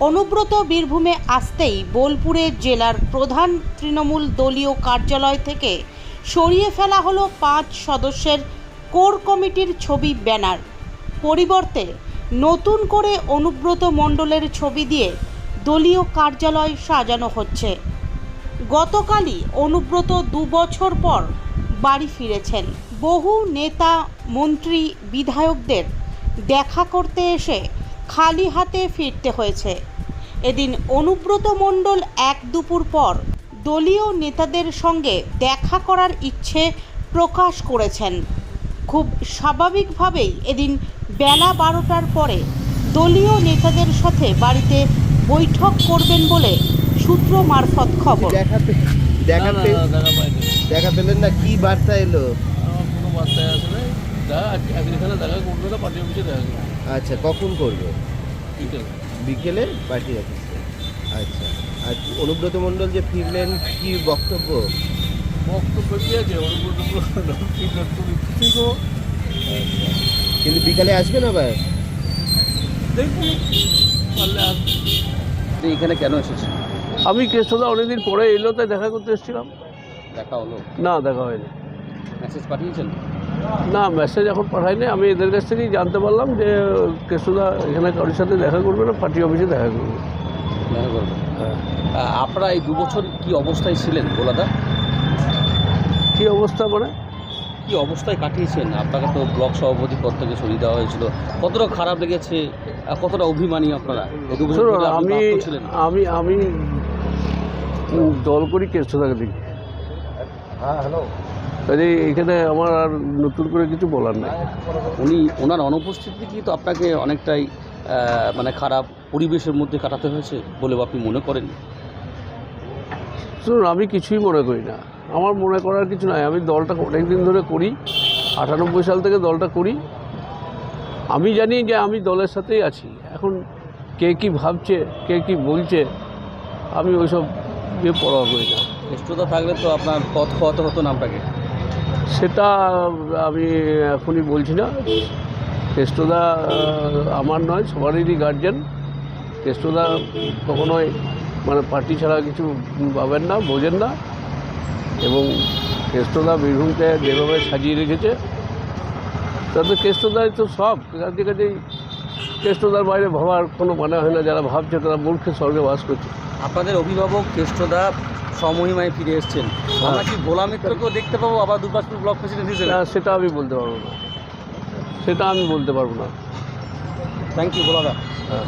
অনুব্রত বীরভূমে আসতেই বোলপুরে জেলার প্রধান তৃণমূল দলীয় কার্যালয় থেকে সরিয়ে ফেলা হলো পাঁচ সদস্যের কোর কমিটির ছবি, ব্যানার। পরিবর্তে নতুন করে অনুব্রত মণ্ডলের ছবি দিয়ে দলীয় কার্যালয় সাজানো হচ্ছে। গতকালই অনুব্রত দু বছর পর বাড়ি ফিরেছেন। বহু নেতা, মন্ত্রী, বিধায়কদের দেখা করতে এসে খালি হাতে ফিরতে হয়েছে। এদিন অনুব্রত মণ্ডল এক দুপুর পর দলীয় নেতাদের সঙ্গে দেখা করার ইচ্ছে প্রকাশ করেছেন। খুব স্বাভাবিকভাবেই এদিন বেলা বারোটার পরে দলীয় নেতাদের সাথে বাড়িতে বৈঠক করবেন বলে সূত্র মারফত খবর। দেখাতে দেখা পেলেন না? কি বার্তা এলো? কোনো বার্তায় আসে এখানে দেখা করবে না পার্টি অফিসে দেখা করবে। আচ্ছা কখন করবে? বিকেল। বিকেলে পার্টি অফিসে? আচ্ছা আর অনুব্রত মণ্ডল যে ফিরলেন কি বক্তব্য? বক্তব্য কি আছে অনুব্রত ঠিক কিন্তু বিকালে আসবেন আবার? দেখুন পারলে আসবে এখানে কেন এসেছেন? আমি কেষ্টদা অনেকদিন পরে এলো তাই দেখা করতে এসেছিলাম। দেখা হলো? না দেখা হয়নি। মেসেজ পাঠিয়েছেন? না মেসেজ এখন পাঠাইনি। আমি এদের কাছ থেকেই জানতে পারলাম যে কেষ্টদা এখানে কারোর সাথে দেখা করবে না পার্টি অফিসে দেখা করবে। দেখা করবেন হ্যাঁ। আপনারা এই দু বছর কি অবস্থায় ছিলেন গোলাদা? কী অবস্থা মানে? কি অবস্থায় কাটিয়েছেন? আপনাকে তো ব্লক সভাপতি পদ থেকে সরিয়ে দেওয়া হয়েছিল। কতটা খারাপ লেগেছে? কতটা অভিমানী আপনারা? আমি ছিলেন? আমি আমি দল করি কেষ্টদাকে দেখি। হ্যাঁ হ্যালো কাজে এখানে আমার আর নতুন করে কিছু বলার নাই। উনি ওনার অনুপস্থিতি কি তো আপনাকে অনেকটাই মানে খারাপ পরিবেশের মধ্যে কাটাতে হয়েছে বলে আপনি মনে করেন? শুনুন আমি কিছুই মনে করি না। আমার মনে করার কিছু নাই। আমি দলটা অনেক দিন ধরে করি আটানব্বই সাল থেকে দলটা করি। আমি জানি যে আমি দলের সাথেই আছি। এখন কে কি ভাবছে কে কি বলছে আমি ওইসব নিয়ে পড়া করি না। কেষ্টদা থাকলে তো আপনার পথ খোয়াতে হতো না আপনাকে সেটা আমি এখনই বলছি না। কেষ্টদা আমার নয়, সবারই গার্জেন কেষ্টদা কখনোই মানে পার্টি ছাড়া কিছু পাবেন না, বোঝেন না। এবং কেষ্টদা বীরভূমকে যেভাবে সাজিয়ে রেখেছে তাদের কেষ্টদাই তো সব। কাজে কাজেই কেষ্টদার বাইরে ভাবার কোনো মানে হয় না যারা ভাবছে তারা মূর্খের স্বর্গে বাস করছে। আপনাদের অভিভাবক কেষ্টদা সমহিমায় ফিরে এসছেন। আমরা কি ভোলা মিত্রকেও দেখতে পাবো আবার দুর্গাপুর ব্লক প্রেসিডেন্ট হিসেবে? না সেটা আমি বলতে পারব না। সেটা আমি বলতে পারব না। থ্যাংক ইউ ভোলাদা হ্যাঁ।